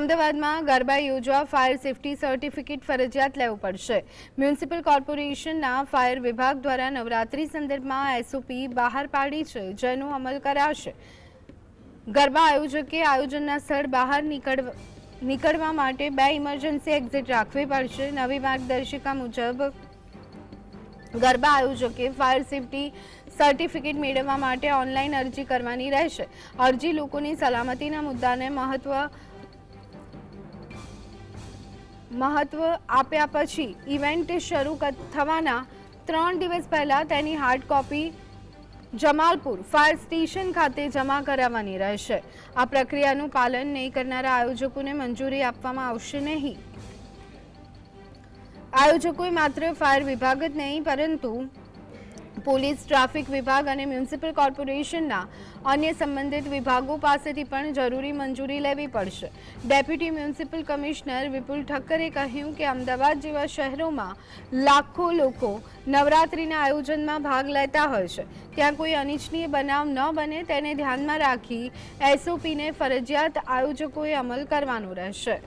અમદાવાદમાં ગરબા યોજવા fire safety certificate ફરજિયાત લેવું પડશે. મ્યુનિસિપલ કોર્પોરેશનના ફાયર વિભાગ દ્વારા નવરાત્રી સંદર્ભમાં એસઓપી બહાર પાડી છે, જેનો અમલ કરાશે. ગરબા આયોજકે આયોજનના સ્થળ બહાર નીકળ નીકળવા માટે બે ઇમરજન્સી એક્ઝિટ રાખવી પડશે. નવી માર્ગદર્શિકા મુજબ ગરબા આયોજકે ફાયર સેફટી સર્ટિફિકેટ મેળવવા માટે ઓનલાઈન અરજી કરવાની રહેશે. અરજી લોકોની સલામતીના મુદ્દાને મહત્વ મહત્વ આપ્યા પછી ઇવેન્ટ શરૂ થવાના ત્રણ દિવસ પહેલા તેની hard copy Jamalpur fire station ખાતે જમા કરાવવાની રહેશે. આ પ્રક્રિયાનું પાલન નહીં કરનારા આયોજકોને મંજૂરી આપવામાં આવશે નહીં. આયોજકોએ માત્ર ફાયર વિભાગ જ નહીં, પરંતુ પોલીસ, ટ્રાફિક વિભાગ અને મ્યુનિસિપલ કોર્પોરેશનના અન્ય સંબંધિત વિભાગો પાસેથી પણ જરૂરી મંજૂરી લેવી પડશે. ડેપ્યુટી મ્યુનિસિપલ કમિશનર વિપુલ ઠક્કરે કહ્યું કે અમદાવાદ જેવા શહેરોમાં લાખો લોકો નવરાત્રિના આયોજનમાં ભાગ લેતા હોય છે. ત્યાં કોઈ અનિચ્છનીય બનાવ ન બને તેને ધ્યાનમાં રાખી એસઓપીને ફરજિયાત આયોજકોએ અમલ કરવાનો રહેશે.